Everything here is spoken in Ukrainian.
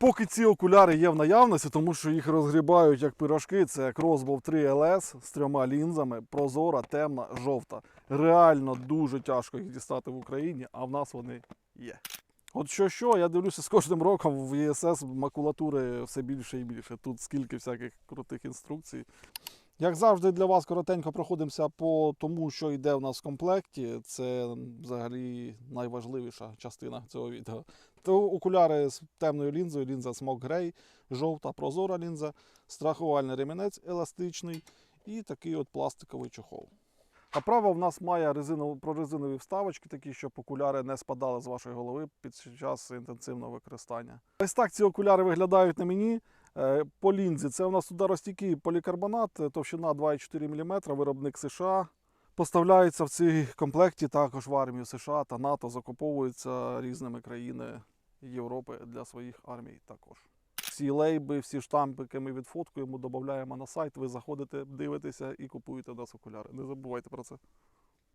Поки ці окуляри є в наявності, тому що їх розгрібають як пирожки, це Crossbow 3 LS з трьома лінзами, прозора, темна, жовта. Реально дуже тяжко їх дістати в Україні, а в нас вони є. От що що, я дивлюся з кожним роком в ЄСС макулатури все більше і більше. Тут скільки всяких крутих інструкцій. Як завжди, для вас коротенько проходимося по тому, що йде в нас в комплекті. Це взагалі найважливіша частина цього відео. То окуляри з темною лінзою, лінза Smoke Grey, жовта прозора лінза, страхувальний ремінець еластичний і такий от пластиковий чохол. А право в нас має резину, прорезинові вставочки, такі, щоб окуляри не спадали з вашої голови під час інтенсивного використання. Ось так ці окуляри виглядають на мені. Е, По лінзі це у нас ударостійкий полікарбонат, е, товщина 2,4 мм, виробник США. Поставляється в цій комплекті також в армію США та НАТО, закуповуються різними країнами Європи для своїх армій також. Всі лейби, всі штампи, які ми відфоткуємо, додаємо на сайт. Ви заходите, дивитеся і купуєте у нас окуляри. Не забувайте про це.